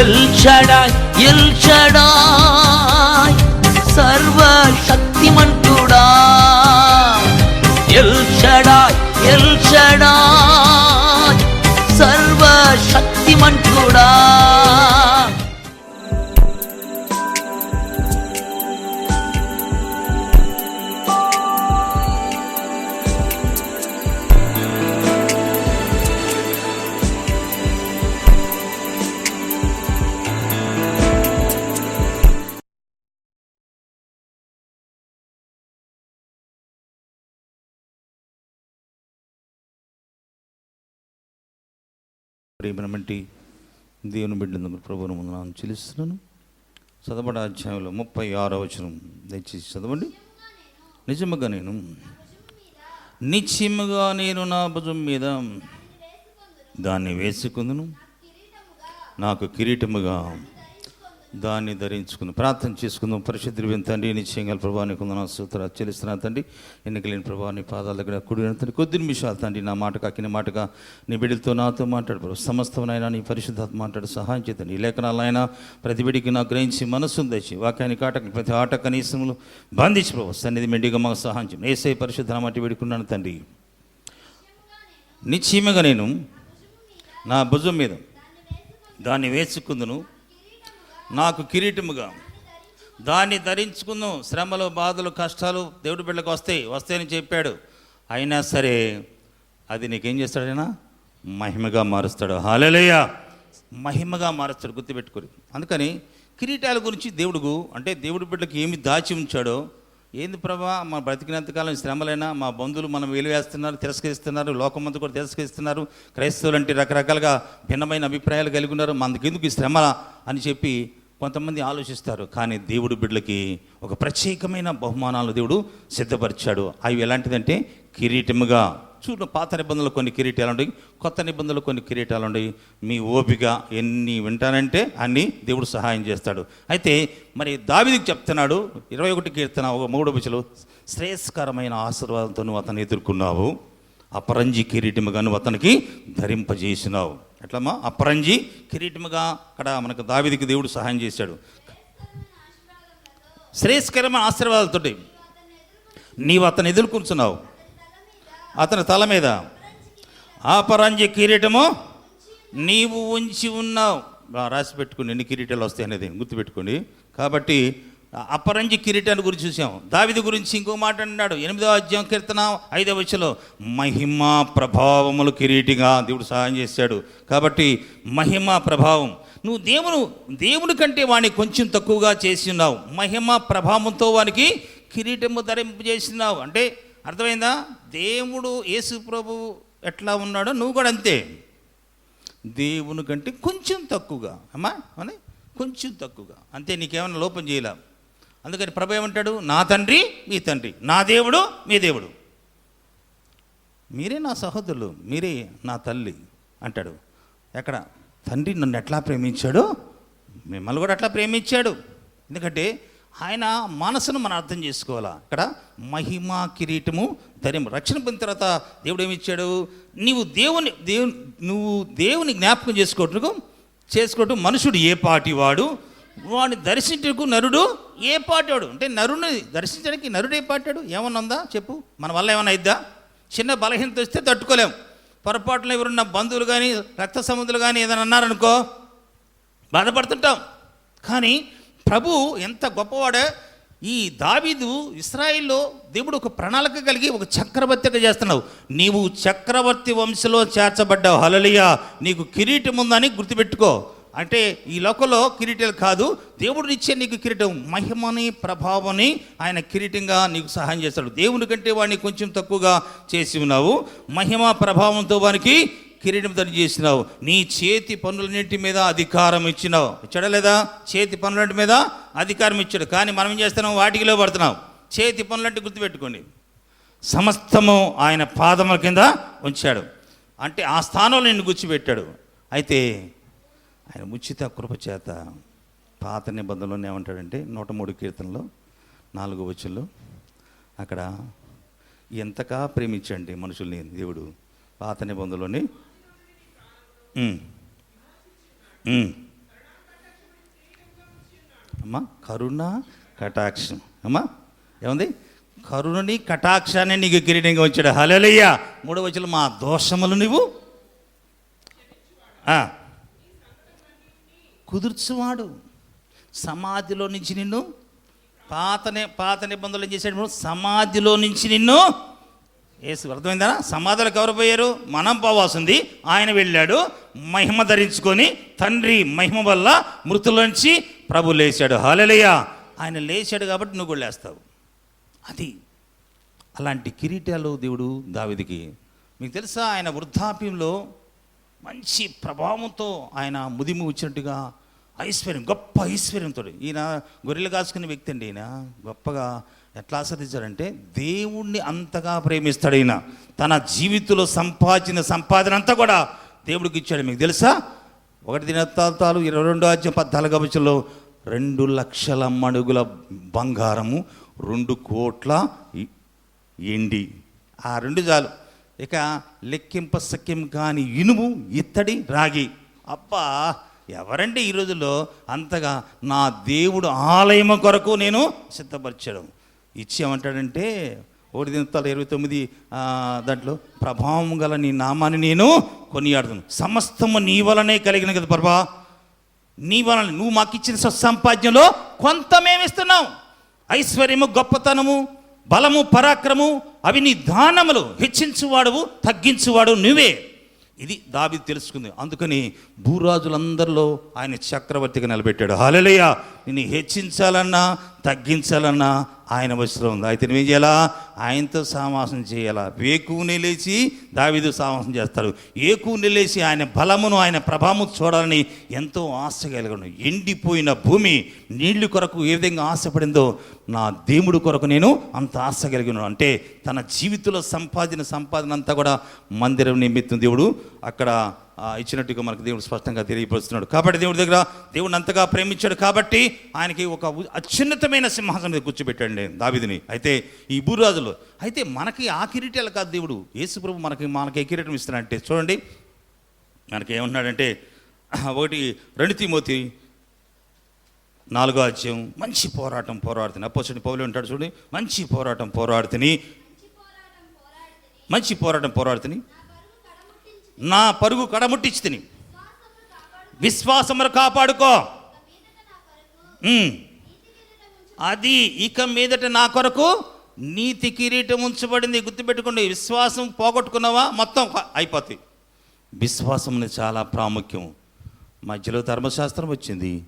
L சடாய் L சடாய் சர்வ சக்திமன் கூடா. L சடாய் L சடாய் சர்வ சக்திமன் கூட. ప్రేమను ప్రేమనమంటి దేవుని బిడ్డను ప్రభువును ముందు ನಾನು చెల్లిస్తున్నాను. చదవడ అధ్యాయంలో ముప్పై ఆరో వచనం. దయచేసి చదవండి. నిజముగా నేను నిశ్చయముగా నేను నా భుజం మీద దాన్ని వేసుకుందును. నాకు కిరీటముగా దాన్ని ధరించుకుందాం. ప్రార్థన చేసుకుందాం. పరిశుద్ధి తండ్రి నిశ్చయంగా ప్రభావానికి కొందరు సూత్ర చెల్లిస్తున్నా తండ్రి. ఎన్నికలేని ప్రభావాన్ని పాదాల దగ్గర కుడి తండ్రి. కొద్ది నిమిషాలు తండ్రి నా మాట కాకిన మాటగా నీ బిడ్డలతో నాతో మాట్లాడు ప్రభు. సమస్తమైనా నీ పరిశుద్ధాత్మ మాట్లాడు. సహాయం చేతండి ఈ లేఖనాలైనా ప్రతి బిడికి నా గ్రహించి మనస్సును తెచ్చి వాక్యాన్ని కాటక ప్రతి ఆట కనీసములు బంధించి ప్రభు. సన్నిధి మెండిగా మాకు సహాయం చేయండి ఏసై పరిశుద్ధ మట్టి వేడుకున్నాను తండ్రి. నిశ్చయమగా నేను నా భుజం మీద దాన్ని వేసుకుందును. నాకు కిరీటముగా. దాన్ని ధరించుకుందాం శ్రమలు బాధలు కష్టాలు దేవుడి బిడ్డలకు వస్తాయి. వస్తాయని చెప్పాడు. అయినా సరే అది నీకేం చేస్తాడైనా మహిమగా మారుస్తాడు. హాలలేయ మహిమగా మారుస్తాడు. గుర్తుపెట్టుకుని అందుకని కిరీటాల గురించి దేవుడుకు అంటే దేవుడి బిడ్డకి ఏమి దాచి ఉంచాడో ఏంది ప్రభా? మా బ్రతికినంతకాలం శ్రమలైనా? మా బంధువులు మనం వేలువేస్తున్నారు తిరస్కరిస్తున్నారు లోకమంతా కూడా తిరస్కరిస్తున్నారు. క్రైస్తవులు అంటే రకరకాలుగా భిన్నమైన అభిప్రాయాలు కలిగి ఉన్నారు. మనకెందుకు ఈ శ్రమ అని చెప్పి కొంతమంది ఆలోచిస్తారు. కానీ దేవుడు బిడ్డలకి ఒక ప్రత్యేకమైన బహుమానాలు దేవుడు సిద్ధపరిచాడు. అవి ఎలాంటిదంటే కిరీటముగా చూడు పాత నిబంధనలు కొన్ని కిరీటాలు ఉండయి కొత్త నిబంధనలు కొన్ని కిరీటాలు ఉండయి మీ ఓపిక ఎన్ని వింటానంటే అన్ని దేవుడు సహాయం చేస్తాడు. అయితే మరి దావిదికి చెప్తున్నాడు ఇరవై ఒకటి కీర్తన ఒక మూడో బిచలు శ్రేయస్కరమైన ఆశీర్వాదంతో నువ్వు అతను ఎదుర్కొన్నావు. అపరంజి కిరీటముగా నువ్వు అతనికి ధరింపజేసినావు. ఎట్లమ్మా? అపరంజి కిరీటముగా అక్కడ మనకు దావిదికి దేవుడు సహాయం చేశాడు. శ్రేయస్కరమైన ఆశీర్వాదాలతోటి నీవు అతను ఎదుర్కొంటున్నావు. అతని తల మీద. ఆపరంజి కిరీటము నీవు ఉంచి ఉన్నావు. రాసి పెట్టుకుని ఎన్ని కిరీటాలు వస్తాయి అనేది గుర్తుపెట్టుకోండి కాబట్టి అపరంజి కిరీటాన్ని గురించి చూసాము దావిది గురించి ఇంకో మాట అన్నాడు. ఎనిమిదో అధ్యాయం కీర్తన ఐదవ వచ్చలో మహిమ ప్రభావములు కిరీటిగా దేవుడు సహాయం చేశాడు. కాబట్టి మహిమ ప్రభావం. నువ్వు దేవుడు దేవుని కంటే వాడిని కొంచెం తక్కువగా చేసి ఉన్నావు. మహిమ ప్రభావంతో వానికి కిరీటము ధరింపజేసినావు అంటే అర్థమైందా? దేవుడు యేసు ప్రభు ఎట్లా ఉన్నాడో నువ్వు కూడా అంతే. దేవుని కంటే కొంచెం తక్కువగా. అమ్మా అని కొంచెం తక్కువగా. అంతే నీకేమైనా లోపం చేయలే? అందుకని ప్రభు ఏమంటాడు? నా తండ్రి మీ తండ్రి. నా దేవుడు మీ దేవుడు. మీరే నా సహోదరులు మీరే నా తల్లి అంటాడు. ఎక్కడ? తండ్రి నన్ను ఎట్లా ప్రేమించాడో? మిమ్మల్ని కూడా అట్లా ప్రేమించాడు. ఎందుకంటే ఆయన మనసును మనం అర్థం చేసుకోవాలా? ఇక్కడ మహిమా కిరీటము ధైర్యం రక్షణ పొందిన తర్వాత దేవుడు ఏమిచ్చాడు నీవు దేవుని దేవు నువ్వు దేవుని జ్ఞాపకం చేసుకోవటకు చేసుకోవటం మనుషుడు ఏ పాటి వాడు వాడిని దర్శించకు నరుడు ఏ పాటాడు అంటే నరుని దర్శించడానికి నరుడు ఏ పాటాడు ఏమన్నా ఉందా? చెప్పు. మన వల్ల ఏమన్నా అయిద్దా? చిన్న బలహీనత వస్తే తట్టుకోలేం. పొరపాటున ఎవరున్న బంధువులు కానీ రక్త సంబంధులు కానీ ఏదైనా అన్నారనుకో బాధపడుతుంటాం. కానీ ప్రభు ఎంత గొప్పవాడో ఈ దావీదు ఇస్రాయిల్లో దేవుడు ఒక ప్రణాళిక కలిగి ఒక చక్రవర్తిగా చేస్తున్నావు. నీవు చక్రవర్తి వంశలో చేర్చబడ్డావు. హలలియా నీకు కిరీటం ఉందని గుర్తుపెట్టుకో. అంటే ఈ లోకంలో కిరీటాలు కాదు దేవుడు ఇచ్చే నీకు కిరీటం మహిమని ప్రభావని ఆయన కిరీటంగా నీకు సహాయం చేస్తాడు. దేవుని కంటే వాడిని కొంచెం తక్కువగా చేసి ఉన్నావు. మహిమ ప్రభావంతో వానికి కిరీటం ధరి చేసినావు. నీ చేతి పనులన్నింటి మీద అధికారం ఇచ్చినావు. ఇచ్చాడా లేదా? చేతి పనులన్నింటి మీద అధికారం ఇచ్చాడు. కానీ మనం ఏం చేస్తున్నాం? వాటికిలో పడుతున్నాం చేతి పనులంటే గుర్తుపెట్టుకోండి. సమస్తము ఆయన పాదముల కింద ఉంచాడు. అంటే ఆ స్థానంలో నిన్ను గుచ్చిపెట్టాడు అయితే ఆయన ఉచిత కృప చేత పాత నిబంధనలో ఏమంటాడంటే నూట మూడు కీర్తనలో నాలుగు వచ్చుల్లో అక్కడ ఎంతగా ప్రేమించండి మనుషుల్ని దేవుడు. పాత నిబంధనలోని అమ్మా కరుణ కటాక్షం. అమ్మా ఏముంది? కరుణని కటాక్షాన్ని నీకు కిరీటంగా వచ్చాడు హలలయ్య మూడవ వచ్చిన మా దోషములు నువ్వు కుదుర్చువాడు. సమాధిలో నుంచి నిన్ను పాతనే పాత నిబంధనలు చేసేటప్పుడు సమాధిలో నుంచి నిన్ను ఏసు అర్థమైందా? సమాధులకు ఎవరు పోయారు? మనం పోవాల్సింది ఆయన వెళ్ళాడు. మహిమ ధరించుకొని తండ్రి మహిమ వల్ల మృతులోంచి ప్రభు లేచాడు. హాలెలయ్య ఆయన లేచాడు కాబట్టి నువ్వు కూడా లేస్తావు. అది అలాంటి కిరీటాలు దేవుడు దావిదికి మీకు తెలుసా? ఆయన వృద్ధాప్యంలో మంచి ప్రభావంతో ఆయన ముదిము వచ్చినట్టుగా ఐశ్వర్యం గొప్ప ఐశ్వర్యంతో. ఈయన గొర్రెలు కాసుకునే వ్యక్తి అండి ఈయన. గొప్పగా ఎట్లా ఆస్వాదించాడంటే దేవుణ్ణి అంతగా ప్రేమిస్తాడు ఈయన. తన జీవితంలో సంపాదించిన సంపాదన అంతా కూడా దేవుడికి ఇచ్చాడు. మీకు తెలుసా? ఒకటి దినత్తాలు ఇరవై రెండో అధ్యాయం పద్నాలుగు వచ్చంలో రెండు లక్షల మణుగుల బంగారము రెండు కోట్ల ఎండి. ఆ రెండు చాలు. ఇక లెక్కింప సఖ్యం కాని ఇనుము ఇత్తడి రాగి. అబ్బా! ఎవరండి ఈ రోజుల్లో అంతగా నా దేవుడు ఆలయం కొరకు నేను సిద్ధపరిచడం? ఇచ్చేమంటాడంటే ఒకటి దినతాలు ఇరవై తొమ్మిది దాంట్లో ప్రభావం గల నీ నామాన్ని నేను కొనియాడుతాను సమస్తము నీ వలనే కలిగిన కదా ప్రభా. నీ వలన నువ్వు మాకు ఇచ్చిన సత్సంపాద్యంలో కొంత మేమిస్తున్నాం ఐశ్వర్యము గొప్పతనము బలము పరాక్రము అవి నీ దానములు. హెచ్చించువాడువు తగ్గించువాడు నువ్వే. ఇది దావి తెలుసుకుంది. అందుకని భూరాజులందరిలో ఆయన చక్రవర్తిగా నిలబెట్టాడు. హాలెలయ్య నిన్ను హెచ్చించాలన్నా తగ్గించాలన్నా ఆయన అవసరం ఉంది. అయితే నువ్వేం చేయాలా? ఆయనతో సావాసం చేయాలా? వేకుని లేచి దావిదు సావాసం చేస్తాడు. ఏకుని లేచి ఆయన బలమును ఆయన ప్రభావం చూడాలని ఎంతో ఆశ కలిగను ఎండిపోయిన భూమి నీళ్ళు కొరకు ఏ విధంగా ఆశపడిందో నా దేవుడు కొరకు నేను అంత ఆశ కలిగిన అంటే తన జీవితంలో సంపాదిన సంపాదన అంతా కూడా మందిరం నిమిత్తం దేవుడు అక్కడ ఇచ్చినట్టుగా మనకు దేవుడు స్పష్టంగా తెలియపరుస్తున్నాడు. కాబట్టి దేవుడి దగ్గర దేవుడిని అంతగా ప్రేమించాడు కాబట్టి ఆయనకి ఒక అత్యున్నతమైన సింహాసనం మీద కూర్చోబెట్టాడు దావిదిని. అయితే ఈ భూరాజులు అయితే మనకి ఆ కిరీటాలు కాదు దేవుడు. యేసుప్రభు మనకి మనకి ఏ కిరీటం ఇస్తున్నాడంటే చూడండి. మనకి ఏమన్నాడంటే ఒకటి రెండు తిమోతి నాలుగో అధ్యాయం మంచి పోరాటం పోరాడుతుంది అపోసడి పౌలు ఉంటాడు చూడండి. మంచి పోరాటం పోరాడుతుని మంచి పోరాటం పోరాడుతుని నా పరుగు కడముట్టించి తిని. విశ్వాసమును కాపాడుకో. అది ఇక మీదట నా కొరకు నీతి కిరీటం ఉంచబడింది. గుర్తుపెట్టుకోండి విశ్వాసం పోగొట్టుకున్నావా? మొత్తం అయిపోతుంది అయిపోతాయి. విశ్వాసం చాలా ప్రాముఖ్యం. మధ్యలో ధర్మశాస్త్రం వచ్చింది.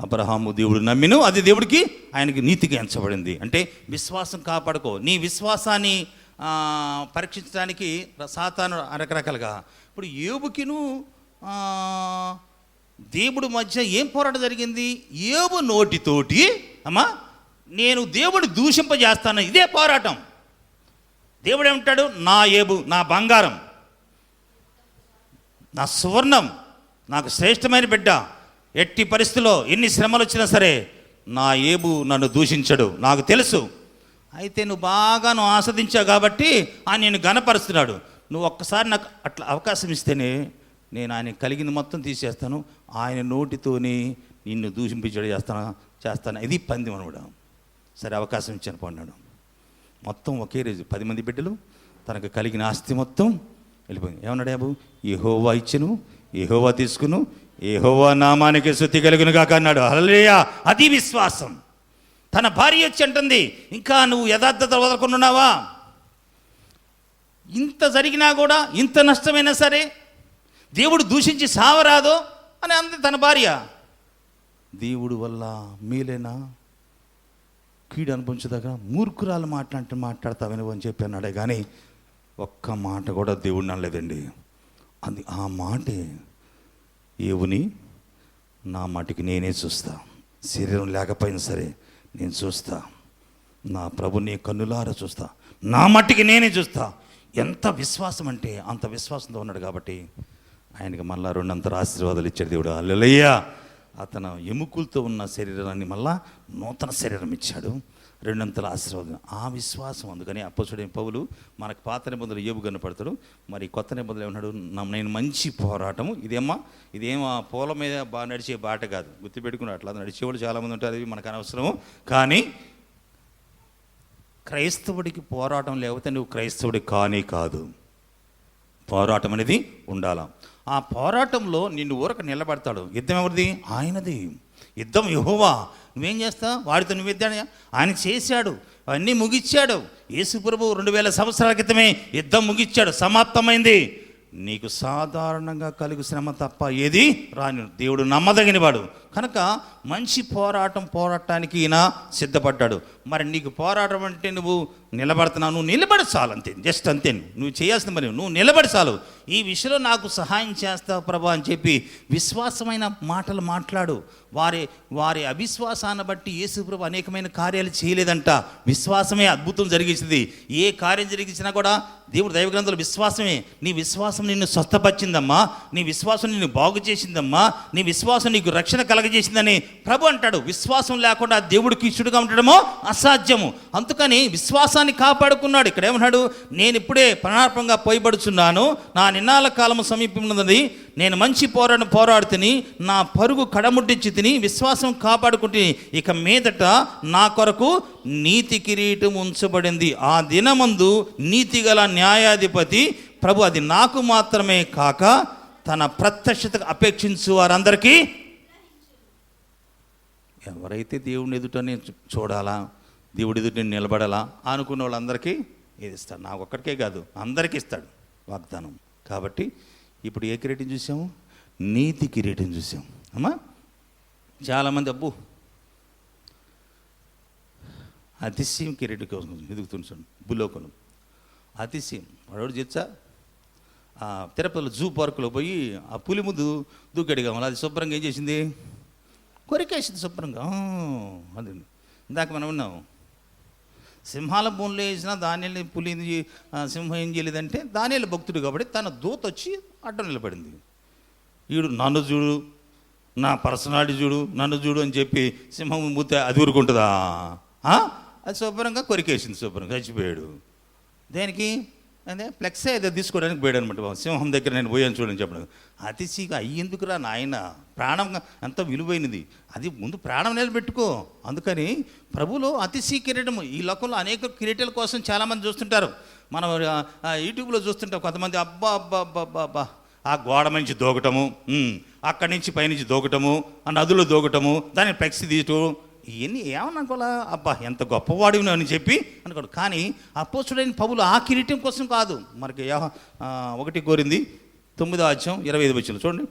అబ్రహాము దేవుడు నమ్మిను అది దేవుడికి ఆయనకి నీతిగా ఎంచబడింది. అంటే విశ్వాసం కాపాడుకో. నీ విశ్వాసాన్ని పరీక్షించడానికి సాతాను రకరకాలుగా ఇప్పుడు ఏబుకిను దేవుడి దేవుడు మధ్య ఏం పోరాటం జరిగింది? ఏబు నోటితోటి అమ్మా నేను దేవుడు దూషింపజేస్తాను ఇదే పోరాటం. దేవుడు ఏమంటాడు? నా ఏబు నా బంగారం నా సువర్ణం నాకు శ్రేష్టమైన బిడ్డ ఎట్టి పరిస్థితిలో ఎన్ని శ్రమలు వచ్చినా సరే నా ఏబు నన్ను దూషించడు. నాకు తెలుసు. అయితే నువ్వు బాగా నువ్వు ఆస్వాదించావు కాబట్టి ఆయన నేను గనపరుస్తున్నాడు నువ్వు ఒక్కసారి నాకు అట్లా అవకాశం ఇస్తేనే నేను ఆయన కలిగింది మొత్తం తీసేస్తాను. ఆయన నోటితోని నిన్ను దూషింపించడం చేస్తాను చేస్తాను. ఇది పంది అనమాట సరే అవకాశం ఇచ్చాను పోన్నాడు. మొత్తం ఒకే రోజు పది మంది బిడ్డలు తనకు కలిగిన ఆస్తి మొత్తం వెళ్ళిపోయింది. ఏమన్నాడు యాబు ఏహోవా ఏ ఏహోవా తీసుకును ఏహోవా నామానికి శుద్ధి కలుగును కాక అన్నాడు. హల్లెలూయా! అది విశ్వాసం. తన భార్య వచ్చి అంటుంది ఇంకా నువ్వు యథార్థత వదలకుంటున్నావా ఇంత జరిగినా కూడా ఇంత నష్టమైనా సరే దేవుడు దూషించి సావరాదో? అని అంది తన భార్య. దేవుడు వల్ల మేలేనా? కీడు అనిపించదగా మూర్ఖురాలు మాట్లాడితే మాట్లాడతావని అని చెప్పి అన్నాడే. కానీ ఒక్క మాట కూడా దేవుడిని అనలేదండి. అది ఆ మాటే ఏవుని? నా మాటికి నేనే చూస్తా. శరీరం లేకపోయినా సరే నేను చూస్తా. నా ప్రభుని కన్నులారా చూస్తా. నా మట్టికి నేనే చూస్తా. ఎంత విశ్వాసం అంటే అంత విశ్వాసంతో ఉన్నాడు కాబట్టి ఆయనకి మళ్ళా రెండంతర ఆశీర్వాదాలు ఇచ్చాడు దేవుడు. అల్లెలయ్యా అతను ఎముకలతో ఉన్న శరీరాన్ని మళ్ళా నూతన శరీరం ఇచ్చాడు. రెండంతల ఆశీర్వాదం. ఆ విశ్వాసం అందుకని అప్పచుడైన పౌలు మనకు పాత నిబంధనలు ఏబు కనపడతాడు మరి కొత్త నిబంధనలు ఏమన్నాడు నేను మంచి పోరాటము. ఇదేమ్మా? ఇదేమో పూల మీద బాగా నడిచే బాట కాదు. గుర్తుపెట్టుకుని అట్లా నడిచేవాళ్ళు చాలామంది ఉంటారు. ఇవి మనకు అనవసరము. కానీ క్రైస్తవుడికి పోరాటం లేకపోతే నువ్వు క్రైస్తవుడి కానీ కాదు. పోరాటం అనేది ఉండాల. ఆ పోరాటంలో నిన్ను ఊరక నిలబడతాడు. యుద్ధం ఎవరిది? ఆయనది. యుద్ధం యహోవా. నువ్వేం చేస్తా వాడితో నువ్వు యుద్ధాన్ని ఆయన చేశాడు. అవన్నీ ముగిచ్చాడు. యేసుప్రభు రెండు వేల సంవత్సరాల క్రితమే యుద్ధం ముగిచ్చాడు. సమాప్తమైంది. నీకు సాధారణంగా కలుగు శ్రమ తప్ప ఏది రాని దేవుడు నమ్మదగినవాడు. కనుక మంచి పోరాటం పోరాటానికి ఈయన సిద్ధపడ్డాడు. మరి నీకు పోరాటం అంటే నువ్వు నిలబడుతున్నావు నువ్వు నిలబడి చాలు అంతే జస్ట్ అంతే నువ్వు చేయాల్సిన మరి నువ్వు నిలబడి చాలు. ఈ విషయంలో నాకు సహాయం చేస్తావు ప్రభా అని చెప్పి విశ్వాసమైన మాటలు మాట్లాడు. వారి వారి అవిశ్వాసాన్ని బట్టి యేసుప్రభు అనేకమైన కార్యాలు చేయలేదంట. విశ్వాసమే అద్భుతం జరిగించింది. ఏ కార్యం జరిగించినా కూడా దేవుడు దైవ గ్రంథాలు విశ్వాసమే నీ విశ్వాసం నిన్ను స్వస్థపరిచిందమ్మా నీ విశ్వాసం నిన్ను బాగు చేసిందమ్మా నీ విశ్వాసం నీకు రక్షణ కలగజేసిందని ప్రభు అంటాడు. విశ్వాసం లేకుండా దేవుడికి ఇష్టడుగా ఉండడమో అసాధ్యము. అందుకని విశ్వాసాన్ని కాపాడుకున్నాడు. ఇక్కడ ఏమన్నాడు? నేను ఇప్పుడే ప్రణార్పంగా పోయిబడుచున్నాను. నా నిన్నాల కాలము సమీపమున్నది. నేను మంచి పోరాడు పోరాడుతుని నా పరుగు కడముట్టించి తిని విశ్వాసం కాపాడుకుంటే ఇక మీదట నా కొరకు నీతి కిరీటం ఉంచబడింది. ఆ దినమందు నీతిగల న్యాయాధిపతి ప్రభు అది నాకు మాత్రమే కాక తన ప్రత్యక్షత అపేక్షించు వారందరికీ ఎవరైతే దేవుని ఎదుట నేను చూడాలా దేవుడి ఎదుట నేను నిలబడాలా అనుకున్న వాళ్ళందరికీ ఇది ఇస్తాడు. నాకు ఒక్కడికే కాదు అందరికీ ఇస్తాడు వాగ్దానం. కాబట్టి ఇప్పుడు ఏ కిరీటం చూసాము? నీతి కిరీటం చూసాం అమ్మా చాలామంది అబ్బు అతిశయం కిరీటం కోసం ఎదుగుతుంటాను భూలోకంలో. అతిశయం. వాడు చెచ్చా ఆ తిరుపతిలో జూ పార్కులో పోయి ఆ పులి ముందు దూకాడు అది శుభ్రంగా ఏం చేసింది? కొరికేసింది శుభ్రంగా. అది ఇందాక మనం ఉన్నాం. సింహాల బోన్లో వేసిన దానిని పులి సింహం ఏం చేయలేదంటే దానిలో భక్తుడు కాబట్టి తన దూత వచ్చి అడ్డం నిలబడింది. ఈడు నన్ను చూడు నా పర్సనాలిటీ చూడు నన్ను చూడు అని చెప్పి సింహం మూత అది ఊరుకుంటుందా? అది శుభ్రంగా కొరికేసింది శుభ్రంగా చచ్చిపోయాడు. దేనికి? అదే ఫ్లెక్స్ ఏదో తీసుకోవడానికి పోయాడు అనమాట సింహం దగ్గర నేను పోయాను చూడని చెప్పడం. అతిశీగా అయ్యేందుకురా నాయన? ప్రాణం ఎంత విలువైనది. అది ముందు ప్రాణం నిలబెట్టుకో. అందుకని ప్రభులో అతిశీ కిరీటము. ఈ లోకంలో అనేక కిరీటాల కోసం చాలామంది చూస్తుంటారు. మనం యూట్యూబ్లో చూస్తుంటాం కొంతమంది అబ్బా అబ్బా అబ్బా అబ్బా అబ్బా. ఆ గోడ నుంచి దూకటము అక్కడి నుంచి పైనుంచి దూకటము ఆ నదులు దూకటము దాన్ని ఫ్లెక్స్ తీయటం ఇవన్నీ ఏమనుకోలే అబ్బా ఎంత గొప్పవాడివి అని చెప్పి అనుకోడు. కానీ అపోసుడైన పౌలు ఆ కిరీటం కోసం కాదు. మనకి ఒకటి కోరింది. తొమ్మిదో అధ్యాయం ఇరవై ఐదు వచ్చిన చూడండి.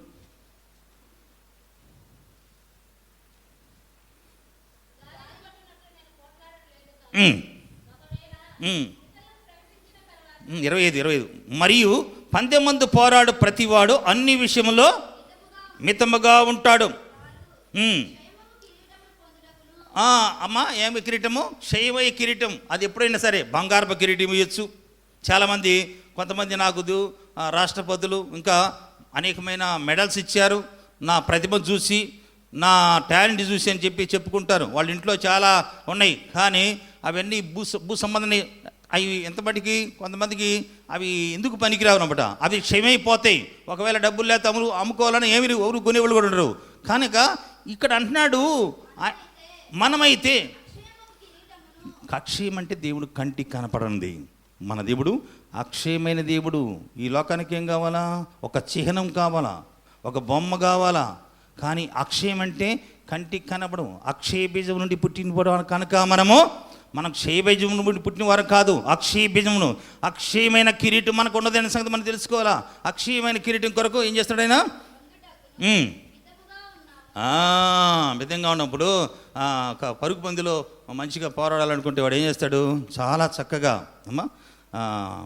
ఇరవై ఐదు ఇరవై ఐదు. మరియు పందెమందు పోరాడు ప్రతివాడు అన్ని విషయంలో మితముగా ఉంటాడు. అమ్మా ఏమి కిరీటము శైవయ కిరీటం. అది ఎప్పుడైనా సరే బంగారపు కిరీటం ఇవ్వచ్చు. చాలామంది కొంతమంది నాకు రాష్ట్రపతులు ఇంకా అనేకమైన మెడల్స్ ఇచ్చారు. నా ప్రతిభ చూసి నా టాలెంట్ చూసి అని చెప్పి చెప్పుకుంటారు. వాళ్ళ ఇంట్లో చాలా ఉన్నాయి. కానీ అవన్నీ భూ భూ సంబంధం అవి ఎంతమటికి కొంతమందికి అవి ఎందుకు పనికిరావు అనమాట అవి క్షయమైపోతాయి. ఒకవేళ డబ్బులు లేకపోతే అమ్ము అమ్ముకోవాలని ఏమి ఎవరు కొనేవాళ్ళు కూడా ఉండరు. కనుక ఇక్కడ అంటున్నాడు మనమైతే అక్షయం అంటే దేవుడు కంటికి కనపడంది మన దేవుడు అక్షయమైన దేవుడు. ఈ లోకానికి ఏం కావాలా? ఒక చిహ్నం కావాలా? ఒక బొమ్మ కావాలా? కానీ అక్షయం అంటే కంటికి కనపడం. అక్షయ బీజం నుండి పుట్టిన కనుక మనము మనం క్షయ బీజం నుండి పుట్టిన వారు కాదు. అక్షయ బీజమును. అక్షయమైన కిరీటం మనకు ఉన్నదనే సంగతి మనం తెలుసుకోవాలా? అక్షయమైన కిరీటం కొరకు ఏం చేస్తాడైనా విధంగా మితంగా ఉన్నప్పుడు పరుగు పందిలో మంచిగా పోరాడాలనుకుంటే వాడు ఏం చేస్తాడు? చాలా చక్కగా అమ్మా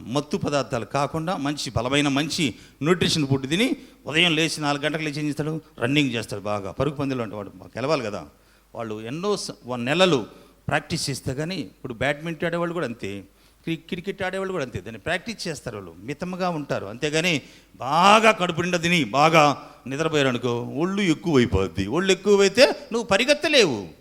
మత్తు పదార్థాలు కాకుండా మంచి బలమైన మంచి న్యూట్రిషన్ ఫుడ్ తిని ఉదయం లేచి నాలుగు గంటలకు లేచి ఏం చేస్తాడు? రన్నింగ్ చేస్తాడు బాగా. పరుగు పందిలో అంటే వాడు గెలవాలి కదా. వాళ్ళు ఎన్నో స- వన్ నెలలు ప్రాక్టీస్ చేస్తే కానీ ఇప్పుడు బ్యాడ్మింటన్ ఆడేవాళ్ళు కూడా అంతే. క్రికెట్ ఆడేవాళ్ళు కూడా అంతే. దాన్ని ప్రాక్టీస్ చేస్తారు వాళ్ళు. మితంగా ఉంటారు. అంతేగాని బాగా కడుపు నిండా తిని బాగా నిద్రపోయారు అనుకో ఒళ్ళు ఎక్కువైపోద్ది. ఒళ్ళు ఎక్కువైతే నువ్వు పరిగెత్తలేవు.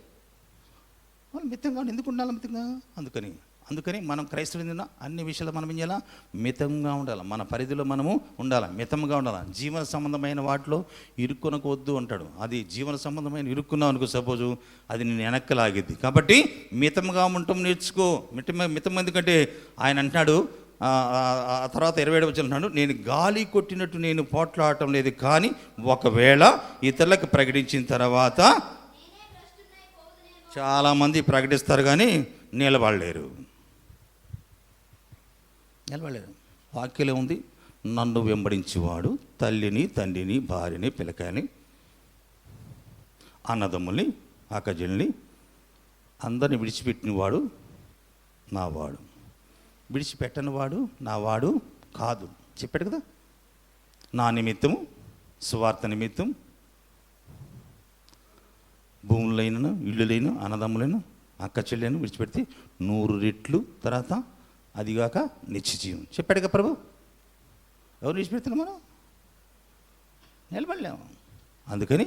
వాళ్ళు మితంగా ఎందుకు ఉండాలి మితంగా? అందుకని అందుకని మనం క్రైస్తవులు అన్ని విషయాలు మనం ఏం చేయాలా? మితంగా ఉండాలి. మన పరిధిలో మనము ఉండాలి. మితంగా ఉండాలి. జీవన సంబంధమైన వాటిలో ఇరుక్కునకొద్దు అంటాడు. అది జీవన సంబంధమైన ఇరుక్కున్నావు అనుకో సపోజు అది నేను వెనక్కి లాగిద్ది కాబట్టి మితంగా ఉండటం నేర్చుకో. మితం మితం ఎందుకంటే ఆయన అంటున్నాడు ఆ తర్వాత ఇరవై ఏడు వచ్చినాడు నేను గాలి కొట్టినట్టు నేను పోట్లాడటం లేదు కానీ ఒకవేళ ఇతరులకు ప్రకటించిన తర్వాత చాలామంది ప్రకటిస్తారు కానీ నిలబడలేరు. నిలబడలేరు. వాక్యలో ఉంది నన్ను వెంబడించేవాడు తల్లిని తండ్రిని భార్యని పిలకాయని అన్నదమ్ముల్ని అక్కజల్ని అందరిని విడిచిపెట్టినవాడు నా వాడు. విడిచిపెట్టని వాడు నా వాడు కాదు. చెప్పాడు కదా? నా నిమిత్తము సువార్త నిమిత్తం భూములైనను ఇళ్ళులైన అన్నదమ్ములను అక్క చెల్లెను విడిచిపెడితే నూరు రెట్లు తర్వాత అదిగాక నిత్యజీవం. చెప్పాడు కదా ప్రభు? ఎవరు విడిచిపెడుతున్నాం మనం? నిలబడలేము. అందుకని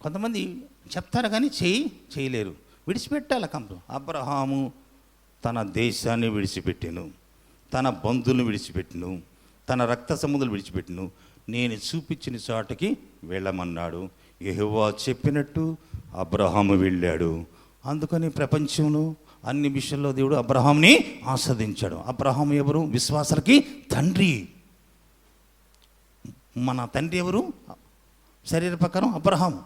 కొంతమంది చెప్తారు కానీ చేయి చేయలేరు. విడిచిపెట్టాలి కంపు. అబ్రహాము తన దేశాన్ని విడిచిపెట్టాను తన బంధువులను విడిచిపెట్టిను తన రక్త సముద్రం విడిచిపెట్టును. నేను చూపించిన చోటకి వెళ్ళమన్నాడు. యహోవా చెప్పినట్టు అబ్రహాము వెళ్ళాడు. అందుకని ప్రపంచంలో అన్ని విషయంలో దేవుడు అబ్రహాంని ఆస్వాదించాడు. అబ్రహాం ఎవరు? విశ్వాసాలకి తండ్రి. మన తండ్రి ఎవరు? శరీర ప్రకారం అబ్రహాం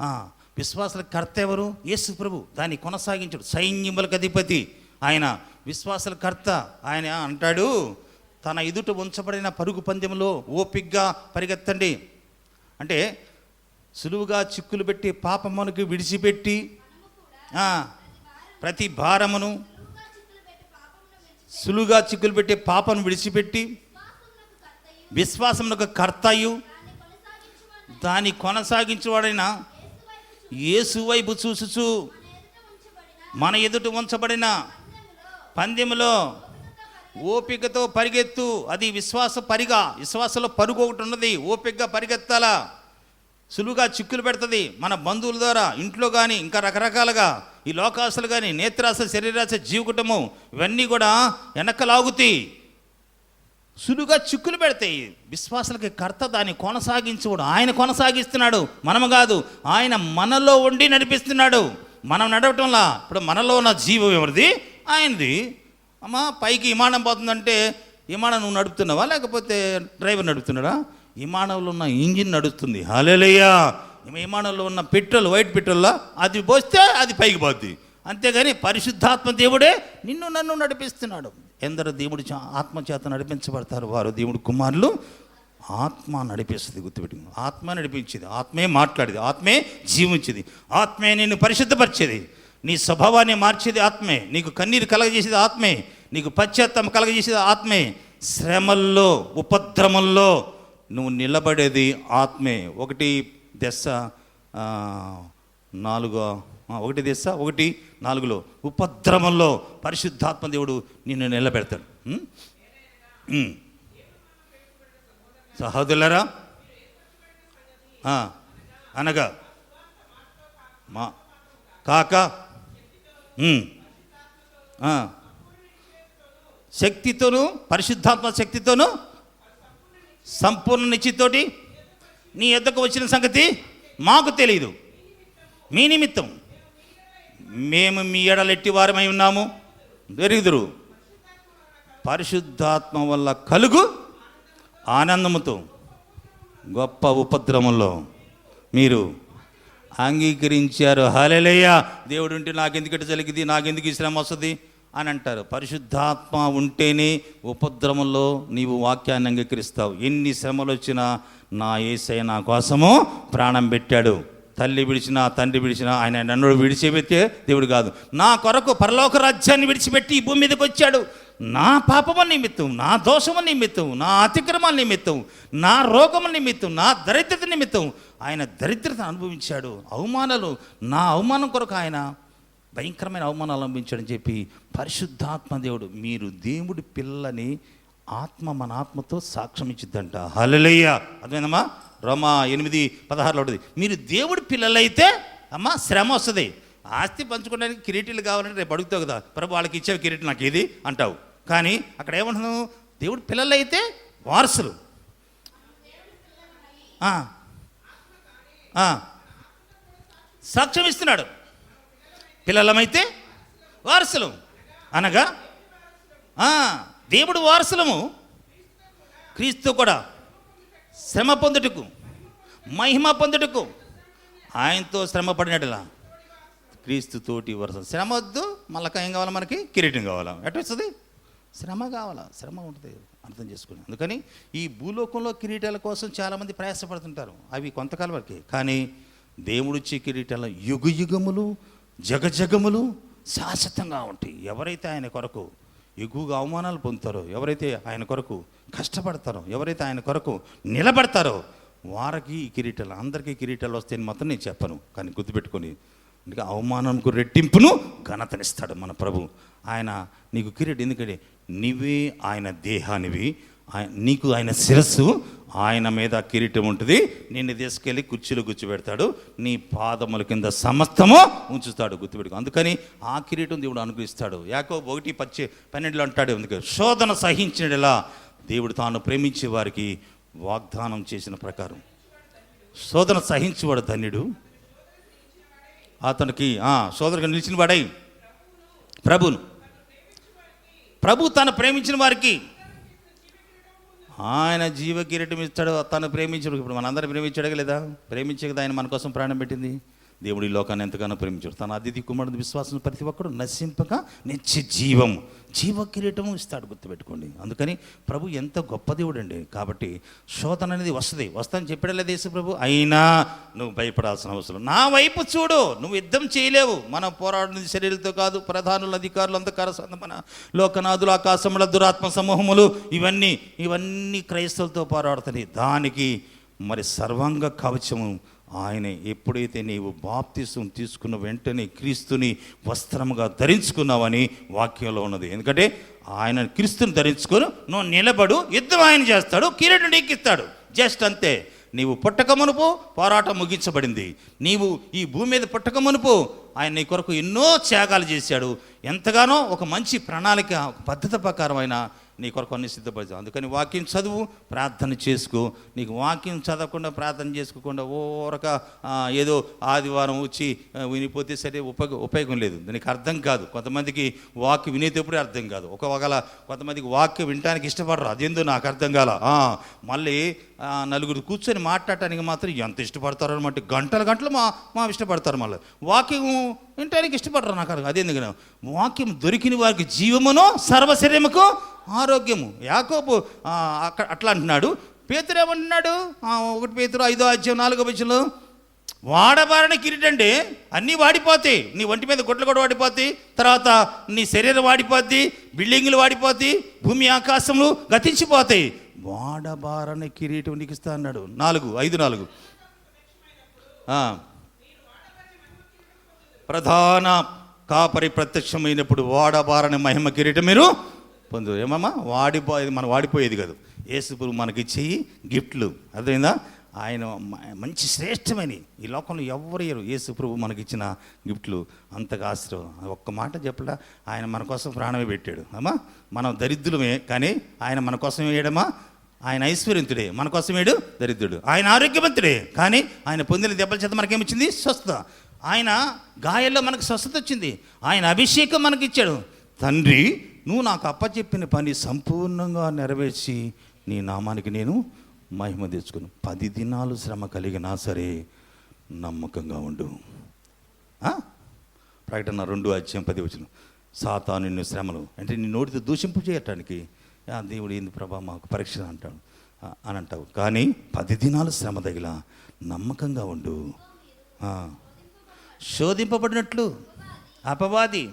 ఆ, విశ్వాసాల కర్త ఎవరు? యేసు ప్రభు. దాన్ని కొనసాగించాడు. సైన్యములకు అధిపతి ఆయన. విశ్వాసాల కర్త ఆయన అంటాడు తన ఎదుట ఉంచబడిన పరుగు పందెంలో ఓపిగ్గా పరిగెత్తండి. అంటే సులువుగా చిక్కులు పెట్టి పాపమునకు విడిచిపెట్టి ప్రతి భారమును సులువుగా చిక్కులు పెట్టి పాపను విడిచిపెట్టి విశ్వాసమునకు కర్తయు దాన్ని కొనసాగించేవాడైన యేసు వైపు చూసుచు మన ఎదుట ఉంచబడిన పందెములో ఓపికతో పరిగెత్తు అది విశ్వాస పరిగా విశ్వాసంలో పరుగు ఒకటి ఉన్నది ఓపికగా పరిగెత్తాలా? సులువుగా చిక్కులు పెడుతుంది. మన బంధువుల ద్వారా ఇంట్లో కానీ ఇంకా రకరకాలుగా ఈ లోకాసులు కానీ నేత్రాస శరీరాస జీవకుటము ఇవన్నీ కూడా వెనక లాగుతాయి సులువుగా చిక్కులు పెడతాయి. విశ్వాసులకి కర్త దాన్ని కొనసాగించుకోడు ఆయన కొనసాగిస్తున్నాడు. మనము కాదు ఆయన మనలో ఉండి నడిపిస్తున్నాడు. మనం నడవటంలా ఇప్పుడు మనలో ఉన్న జీవం ఎవరిది? ఆయనది. అమ్మా పైకి విమానం పోతుందంటే విమానం నువ్వు నడుపుతున్నావా? లేకపోతే డ్రైవర్ నడుపుతున్నాడా? విమానంలో ఉన్న ఇంజిన్ నడుస్తుంది. హాలేలయ్యా విమానంలో ఉన్న పెట్రోల్ వైట్ పెట్రోల్లో? అది పోస్తే అది పైకి పోద్ది. అంతేగాని పరిశుద్ధాత్మ దేవుడే నిన్ను నన్ను నడిపిస్తున్నాడు. ఎందరో దేవుడు చా- ఆత్మ నడిపించబడతారు వారు దేవుడు కుమారులు. ఆత్మ నడిపిస్తుంది గుర్తుపెట్టి ఆత్మ నడిపించేది. ఆత్మే మాట్లాడేది. ఆత్మే జీవించేది. ఆత్మే నిన్ను పరిశుద్ధపరిచేది. నీ స్వభావాన్ని మార్చేది ఆత్మే. నీకు కన్నీరు కలగజేసేది ఆత్మే. నీకు పశ్చాత్తం కలగజేసేది ఆత్మే. శ్రమల్లో ఉపద్రమంలో నువ్వు నిలబడేది ఆత్మే. ఒకటి దశ నాలుగో ఒకటి దశ ఒకటి నాలుగులో. ఉపద్రమంలో పరిశుద్ధాత్మ దేవుడు నిన్ను నిలబెడతాడు. సహోదరులరా అనగా మా కాక శక్తితోనూ పరిశుద్ధాత్మ శక్తితోనూ సంపూర్ణ నిశ్చితోటి నీ ఎద్దకు వచ్చిన సంగతి మాకు తెలియదు మీ నిమిత్తం మేము మీ ఎడలెట్టి వారమై ఉన్నాము. దొరికిదురు పరిశుద్ధాత్మ వల్ల కలుగు ఆనందముతో గొప్ప ఉపద్రవంలో మీరు అంగీకరించారు. హలెలయ్య దేవుడు ఉంటే నాకెందుకటి జరిగింది? నాకెందుకు ఈ శ్రమ వస్తుంది? అని అంటారు పరిశుద్ధాత్మ ఉంటేనే ఉపద్రవంలో నీవు వాక్యాన్ని అంగీకరిస్తావు. ఎన్ని శ్రమలు వచ్చినా నా ఏసై నా కోసము ప్రాణం పెట్టాడు. తల్లి విడిచినా తండ్రి విడిచినా ఆయన నన్ను విడిచిపెట్టే దేవుడు కాదు. నా కొరకు పరలోక రాజ్యాన్ని విడిచిపెట్టి ఈ భూమి మీదకి వచ్చాడు. నా పాపము నిమిత్తం నా దోషము నిమిత్తం నా అతిక్రమాల నిమిత్తం నా రోగము నిమిత్తం నా దరిద్రత నిమిత్తం ఆయన దరిద్రతను అనుభవించాడు. అవమానాలు నా అవమానం కొరకు ఆయన భయంకరమైన అవమానాలు అనుభవించాడని చెప్పి పరిశుద్ధాత్మ దేవుడు మీరు దేవుడి పిల్లని ఆత్మ మన ఆత్మతో సాక్ష్యం ఇచ్చిద్దంట హలలయ్య అర్థమైందమ్మా? రోమా ఎనిమిది పదహారులో ఉంటుంది మీరు దేవుడి పిల్లలైతే అమ్మ శ్రమ వస్తుంది. ఆస్తి పంచుకోవడానికి కిరీటీలు కావాలంటే రేపు అడుగుతావు కదా. ప్రభు వాళ్ళకి ఇచ్చే కిరీటి నాకు ఇది అంటావు. కానీ అక్కడ ఏమంటున్నావు? దేవుడు పిల్లలైతే వారసులు. సాక్ష్యం ఇస్తున్నాడు పిల్లలమైతే వారసులు. అనగా దేవుడు వారసులము క్రీస్తు కూడా శ్రమ పొందుటకు మహిమ పొందుటకు ఆయనతో శ్రమ పడినట్లా క్రీస్తు తోటి వరుస శ్రమ వద్దు మళ్ళీ ఏం కావాలా మనకి? కిరీటం కావాలా? ఎట్లా వస్తుంది? శ్రమ కావాలా? శ్రమ ఉంటుంది అర్థం చేసుకుని. అందుకని ఈ భూలోకంలో కిరీటాల కోసం చాలామంది ప్రయాసపడుతుంటారు. అవి కొంతకాలం వరకే. కానీ దేవుడిచ్చే కిరీటాల యుగ యుగములు జగజగములు శాశ్వతంగా ఉంటాయి. ఎవరైతే ఆయన కొరకు ఎక్కువగా అవమానాలు పొందుతారో ఎవరైతే ఆయన కొరకు కష్టపడతారో ఎవరైతే ఆయన కొరకు నిలబడతారో వారికి ఈ కిరీటాలు అందరికీ కిరీటాలు వస్తాయని మాత్రం నేను చెప్పను. కానీ గుర్తుపెట్టుకొని అందుకే అవమానంకు రెట్టింపును ఘనతనిస్తాడు మన ప్రభు. ఆయన నీకు కిరీటం ఎందుకంటే నీవే ఆయన దేహానివి నీకు ఆయన శిరస్సు ఆయన మీద కిరీటం ఉంటుంది. నిన్ను తీసుకెళ్ళి కుర్చీలో కూర్చోబెడతాడు. నీ పాదముల కింద సమస్తము ఉంచుతాడు. గుర్తుపెట్టుకో. అందుకని ఆ కిరీటం దేవుడు అనుగ్రహిస్తాడు. యాకో ఒకటి పచ్చి పన్నెండులో అంటాడు. అందుకే శోధన సహించినలా దేవుడు తాను ప్రేమించే వారికి వాగ్దానం చేసిన ప్రకారం. శోధన సహించేవాడు ధన్యుడు. అతనికి ఆ, నిలిచిన వాడై ప్రభును ప్రభు తాను ప్రేమించిన వారికి ఆయన జీవ కిరీటం ఇస్తాడు తను ప్రేమించడు ఇప్పుడు మనందరం ప్రేమించాడు లేదా? ప్రేమించే కదా ఆయన మన కోసం ప్రాణం పెట్టింది. దేవుడు ఈ లోకాన్ని ఎంతగానో ప్రేమించాడు. తన అతిథి కుమారుడు విశ్వాసం ప్రతి ఒక్కడు నశింపక నిత్య జీవం జీవ కిరీటము ఇస్తాడు గుర్తుపెట్టుకోండి. అందుకని ప్రభు ఎంత గొప్ప దేవుడు అండి కాబట్టి శోధన అనేది వస్తుంది. వస్తుందని చెప్పాడలే దేశ ప్రభు? అయినా నువ్వు భయపడాల్సిన అవసరం నా వైపు చూడు నువ్వు యుద్ధం చేయలేవు. మనం పోరాడినది శరీరంతో కాదు ప్రధానులు అధికారులు అంధకార మన లోకనాథులు ఆకాశముల దురాత్మ సమూహములు ఇవన్నీ ఇవన్నీ క్రైస్తవులతో పోరాడుతున్నాయి. దానికి మరి సర్వాంగ కవచము ఆయన ఎప్పుడైతే నీవు బాప్తిసం తీసుకున్న వెంటనే క్రీస్తుని వస్త్రముగా ధరించుకున్నావని వాక్యంలో ఉన్నది. ఎందుకంటే ఆయన క్రీస్తుని ధరించుకొని నువ్వు నిలబడు యుద్ధం ఆయన చేస్తాడు కిరీటం ఎక్కిస్తాడు జస్ట్ అంతే. నీవు పుట్టకమునుపు పోరాటం ముగించబడింది. నీవు ఈ భూమి మీద పుట్టకమునుపు ఆయన నీ కొరకు ఎన్నో త్యాగాలు చేశాడు. ఎంతగానో ఒక మంచి ప్రణాళిక ఒక పద్ధతి ప్రకారమైన నీ కొరకు అన్ని సిద్ధపరిచావు అందుకని వాక్యం చదువు ప్రార్థన చేసుకో. నీకు వాక్యం చదవకుండా ప్రార్థన చేసుకోకుండా ఓరక ఏదో ఆదివారం వచ్చి వినిపోతే సరే ఉపయోగ ఉపయోగం లేదు. దానికి అర్థం కాదు. కొంతమందికి వాక్యం వినేటప్పుడే అర్థం కాదు. ఒకవేళ కొంతమందికి వాక్యం వినడానికి ఇష్టపడరు. అదేందో నాకు అర్థం కాల. మళ్ళీ నలుగురు కూర్చొని మాట్లాడటానికి మాత్రం ఎంత ఇష్టపడతారు అనమాట. గంటలు గంటలు మా మా ఇష్టపడతారు మళ్ళీ. వాక్యం వినటానికి ఇష్టపడరు నాకు అర్థం అదేందుకు వాక్యం దొరికిన వారికి జీవమును సర్వశరీరముకు ఆరోగ్యము. యాకోబు అక్కడ అట్లా అంటున్నాడు. పేతురు ఏమంటున్నాడు? ఒకటి పేతురు ఐదో అధ్యాయం నాలుగో పక్షంలో వాడబారిన కిరీటండి అన్నీ వాడిపోతాయి. నీ ఒంటి మీద గుడ్లు కూడా వాడిపోతాయి. తర్వాత నీ శరీరం వాడిపోద్ది బిల్డింగులు వాడిపోతాయి భూమి ఆకాశములు గతించిపోతాయి. వాడబారని కిరీటం నీకు ఇస్తా అన్నాడు. నాలుగు ఐదు నాలుగు. ప్రధాన కాపరి ప్రత్యక్షమైనప్పుడు వాడబారని మహిమ కిరీటం మీరు పొందు ఏమమ్మా? వాడిపోయేది మనం వాడిపోయేది కాదు. యేసుపురు మనకి ఇచ్చి గిఫ్ట్లు. అర్థమైందా? ఆయన మంచి శ్రేష్టమైన ఈ లోకంలో ఎవరు ఇయ్యరు. యేసు ప్రభు మనకి ఇచ్చిన గిఫ్ట్లు. అంతగా ఆశ్రయం ఒక్క మాట చెప్పడా ఆయన మన కోసం ప్రాణమే పెట్టాడు. అమ్మా మనం దరిద్రులమే కానీ ఆయన మన కోసం వేయడమా ఆయన ఐశ్వర్యంతుడే. మన కోసం ఏడు? దరిద్రుడు. ఆయన ఆరోగ్యవంతుడే. కానీ ఆయన పొందిన దెబ్బల చేత మనకేమిచ్చింది? స్వస్థత. ఆయన గాయాల్లో మనకు స్వస్థత వచ్చింది. ఆయన అభిషేకం మనకి ఇచ్చాడు తండ్రి నువ్వు నాకు అప్పచెప్పిన పని సంపూర్ణంగా నెరవేర్చి నీ నామానికి నేను మహిమ తెచ్చుకుని. పది దినాలు శ్రమ కలిగినా సరే నమ్మకంగా ఉండు. ప్రకటన రెండు అధ్యాయం పది వచ్చిన సాతా నిన్ను శ్రమలు అంటే నీ నోటితో దూషింపు చేయటానికి దేవుడు ఏంది ప్రభా మాకు పరీక్ష అంటాడు. అని అంటావు. కానీ పది దినాలు శ్రమ తగిల నమ్మకంగా ఉండు. శోధింపబడినట్లు అపవాది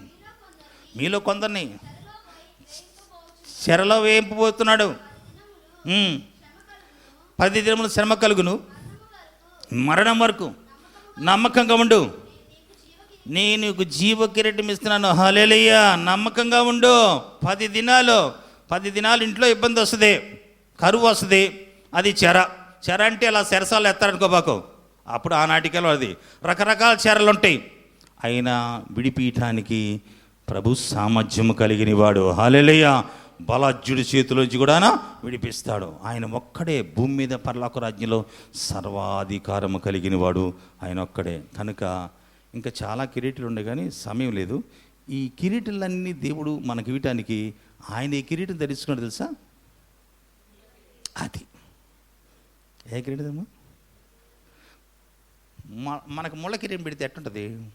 మీలో కొందరిని చెరలో వేయింపబోతున్నాడు. ఉమ్. పది దినములు శ్రమ కలుగును. మరణం వరకు నమ్మకంగా ఉండు. నేను నీకు జీవ కిరీటం ఇస్తున్నాను. హలేలయ్యా నమ్మకంగా ఉండు. పది దినాలు పది దినాలు ఇంట్లో ఇబ్బంది వస్తుంది. కరువు వస్తుంది. అది చెర. చెర అంటే అలా సెరసాలు ఎత్తారనుకోబాకు అప్పుడు ఆనాటికలో అది రకరకాల చెరలు ఉంటాయి. అయినా విడిపీయటానికి ప్రభు సామర్థ్యము కలిగిన వాడు. హాలెలయ్య బలాజ్యుడి చేతిలోంచి కూడా విడిపిస్తాడు. ఆయన ఒక్కడే భూమి మీద పర్లోక రాజ్యంలో సర్వాధికారము కలిగిన వాడు ఆయన ఒక్కడే. కనుక ఇంకా చాలా కిరీటాలు ఉండే కానీ సమయం లేదు. ఈ కిరీటాలన్నీ దేవుడు మనకి ఇవ్వటానికి ఆయన ఏ కిరీటం ధరించుకున్నాడు తెలుసా? అది. ఏ కిరీటమా మనకు ముళ్ళ కిరీటం పెడితే ఎట్టుంటుంది?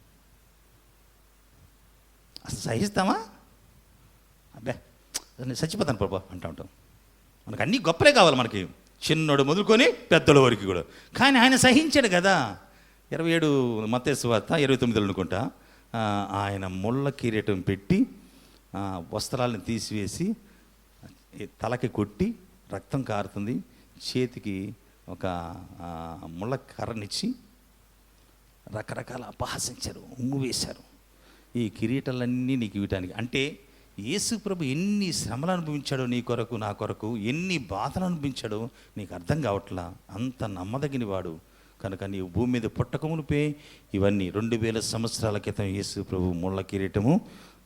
అసలు సహిస్తామా? అబ్బే. నేను చచ్చిపోతాను ప్రభా అంటూ ఉంటాం. మనకు అన్నీ గొప్పలే కావాలి మనకి. చిన్నోడు మొదలుకొని పెద్దోడు వరకు కూడా. కానీ ఆయన సహించాడు కదా. ఇరవై ఏడు మత్తేసు వార్త ఇరవై తొమ్మిదిలో అనుకుంటా. ఆయన ముళ్ళ కిరీటం పెట్టి వస్త్రాలను తీసివేసి తలకి కొట్టి రక్తం కారుతుంది. చేతికి ఒక ముళ్ళ కర్రనిచ్చి రకరకాల అపహాసించారు ఉమ్ము వేశారు. ఈ కిరీటాలన్నీ నీకు ఇవ్వటానికి. అంటే యేసు ప్రభు ఎన్ని శ్రమలు అనుభవించాడో నీ కొరకు నా కొరకు ఎన్ని బాధలు అనుభవించాడో నీకు అర్థం కావట్లా? అంత నమ్మదగిన వాడు. కనుక నీవు భూమి మీద పుట్టకమునిపే ఇవన్నీ రెండు వేల సంవత్సరాల క్రితం యేసు ప్రభు ముళ్ళ కిరీటము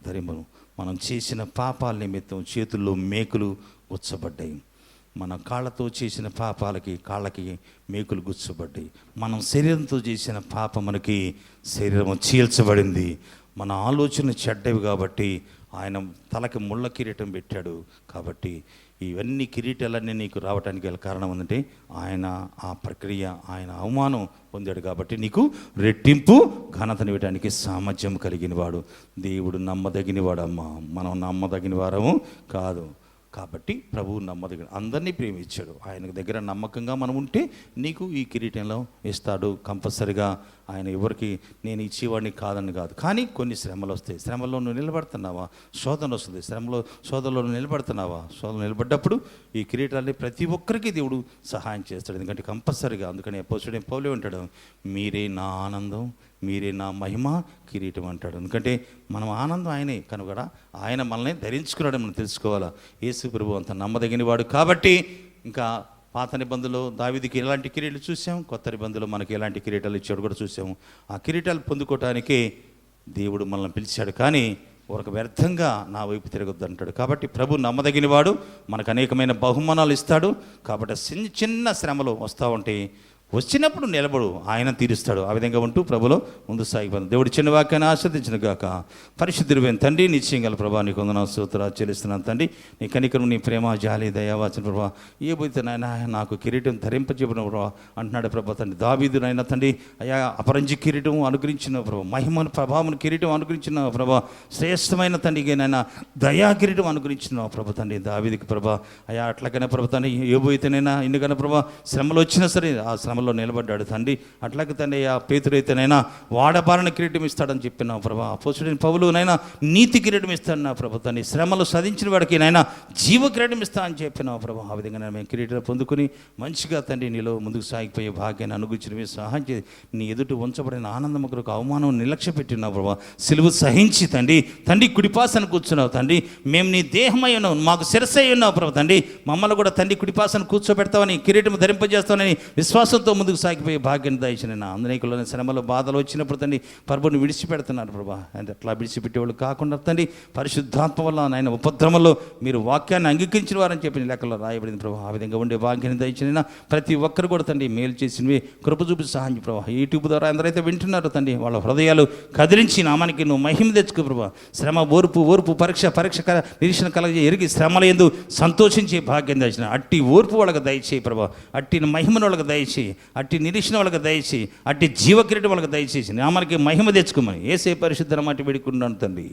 ధరింపను మనం చేసిన పాపాల నిమిత్తం చేతుల్లో మేకులు ఉచ్చబడ్డాయి మన కాళ్ళతో చేసిన పాపాలకి కాళ్ళకి మేకులు గుచ్చబడ్డాయి. మనం శరీరంతో చేసిన పాప మనకి శరీరం చీల్చబడింది. మన ఆలోచన చెడ్డవి కాబట్టి ఆయన తలకి ముళ్ళ కిరీటం పెట్టాడు కాబట్టి ఇవన్నీ కిరీటాలన్నీ నీకు రావడానికి గల కారణం ఏంటంటే ఆయన ఆ ప్రక్రియ ఆయన అవమానం పొందాడు కాబట్టి నీకు రెట్టింపు ఘనతనివ్వడానికి సామర్థ్యం కలిగిన వాడు దేవుడు నమ్మదగిన వాడమ్మా మనం నమ్మదగిన వారము కాదు. కాబట్టి ప్రభువు నమ్మదగిన అందరినీ ప్రేమించాడు. ఆయన దగ్గర నమ్మకంగా మనం ఉంటే నీకు ఈ కిరీటంలో ఇస్తాడు కంపల్సరిగా. ఆయన ఎవరికి నేను ఇచ్చేవాడిని కాదని కాదు. కానీ కొన్ని శ్రమలు వస్తాయి. శ్రమలో నువ్వు నిలబడుతున్నావా? శోధన వస్తుంది. శ్రమలో శోధనలో నువ్వు నిలబడుతున్నావా? శోధన నిలబడ్డప్పుడు ఈ కిరీటాన్ని ప్రతి ఒక్కరికి దేవుడు సహాయం చేస్తాడు. ఎందుకంటే కంపల్సరిగా అందుకని పోసుడే పౌలే ఉంటాడు మీరే నా ఆనందం మీరే నా మహిమ కిరీటం అంటాడు. ఎందుకంటే మనం ఆనందం ఆయనే కనుక ఆయన మనల్ని ధరించుకున్నాడు మనం తెలుసుకోవాలా. యేసు ప్రభు అంత నమ్మదగిన వాడు. కాబట్టి ఇంకా పాత నిబంధనలో దావిదికి ఎలాంటి కిరీటాలు చూసాం? కొత్త నిబంధనలో మనకి ఎలాంటి కిరీటాలు ఇచ్చాడు కూడా చూసాము. ఆ కిరీటాలు పొందుకోవటానికి దేవుడు మనల్ని పిలిచాడు. కానీ ఒక వ్యర్థంగా నా వైపు తిరగొద్దు అంటాడు. కాబట్టి ప్రభు నమ్మదగిన వాడు మనకు అనేకమైన బహుమానాలు ఇస్తాడు. కాబట్టి చిన్న చిన్న శ్రమలు వస్తూ ఉంటే వచ్చినప్పుడు నిలబడు ఆయన తీరుస్తాడు. ఆ విధంగా ఉంటూ ప్రభులో ముందు సాగిపోతుంది. దేవుడు చిన్న వాక్యాన్ని ఆస్వాదించిన గాక పరిశుద్ధుడిపోయిన తండ్రి నిశ్చయం గల ప్రభా నీకు వందన సూత్ర చెల్లిస్తున్నాను తండ్రి. నీ కనికరం నీ ప్రేమ జాలి దయావాచన ప్రభా ఏ పోతే నాయన నాకు కిరీటం ధరింపజేపిన ప్రభా అంటున్నాడు ప్రభా తండ్రి. దాబీదు నాయన తండ్రి అయా అపరంజి కిరీటం అనుగ్రహించిన ప్రభా మహిమను ప్రభావం కిరీటం అనుగ్రహించిన ప్రభా శ్రేష్టమైన తండ్రికి నాయన దయా కిరీటం అనుగ్రహించిన ప్రభా తండ్రి. దాబీదికి ప్రభా అయా అట్లాగనే ప్రభా తండ్రి ఏ పోయితేనైనా ఎందుకన్నా ప్రభా శ్రమలు వచ్చినా సరే ఆ శ్రమ శ్రమలో నిలబడ్డాడు తండ్రి. అట్లాగే తండ్రి ఆ పేతురైతేనైనా వాడబారిన కిరీటం ఇస్తాడని చెప్పిన ప్రభా. అపోసుడిని పౌలునైనా నీతి కిరీటం ఇస్తాను నా ప్రభా. తండ్రి శ్రమలు సాధించిన వాడికి నైనా జీవ కిరీటం ఇస్తా అని చెప్పిన ప్రభా. ఆ విధంగా మేము కిరీటం పొందుకుని మంచిగా తండ్రి నీలో ముందుకు సాగిపోయే భాగ్యాన్ని అనుగుచ్చినవి సహాయం చేసి నీ ఎదుట ఉంచబడిన ఆనందం ఒకరికి అవమానం నిర్లక్ష్య పెట్టినావు ప్రభా. సిలువు సహించి తండ్రి తండ్రి కుడిపాసన కూర్చున్నావు తండ్రి. మేము నీ దేహమై ఉన్నావు మాకు శిరసై ఉన్నావు ప్రభు తండ్రి. మమ్మల్ని కూడా తండ్రి కుడిపాసన కూర్చోబెడతావని కిరీటం ధరింపజేస్తావని విశ్వాసంతో ముందుకు సాగిపోయే భాగ్యం దాయించిన నా శ్రమలు బాధలు వచ్చినప్పుడు తండ్రి ప్రభుని విడిచిపెడుతున్నారు ప్రభా. అంటే అట్లా విడిచిపెట్టేవాళ్ళు కాకుండా తండ్రి పరిశుద్ధాత్మ వల్ల నాయన ఉపద్రమంలో మీరు వాక్యాన్ని అంగీకరించిన వారని చెప్పిన లెక్కలో రాయబడింది ప్రభా. ఆ విధంగా ఉండే భాగ్యాన్ని దయచిన ప్రతి ఒక్కరు కూడా తండ్రి మేలు చేసినవి కృప చూపి సహాయం ప్రభా. యూట్యూబ్ ద్వారా ఎందరైతే వింటున్నారో తండ్రి వాళ్ళ హృదయాలు కదిలించి నామానికి నువ్వు మహిమ తెచ్చుకో ప్రభా. శ్రమ ఓర్పు ఓర్పు పరీక్ష పరీక్ష నిరీక్షణ కలగజే ఎరిగి శ్రమల ఎందు సంతోషించే భాగ్యం దయచిన అట్టి ఓర్పు వాళ్ళకి దయచేయి ప్రభా. అట్టిన మహిమను వాళ్ళకి దయచేయి. అట్టి నిరీక్షణ వాళ్ళకి దయచి అట్టి జీవకిరీటం వాళ్ళకి దయచేసి నామానికి మహిమ తెచ్చుకోమని. ఏసే పరిశుద్ధ మాట వేడుకున్నాను తండ్రి.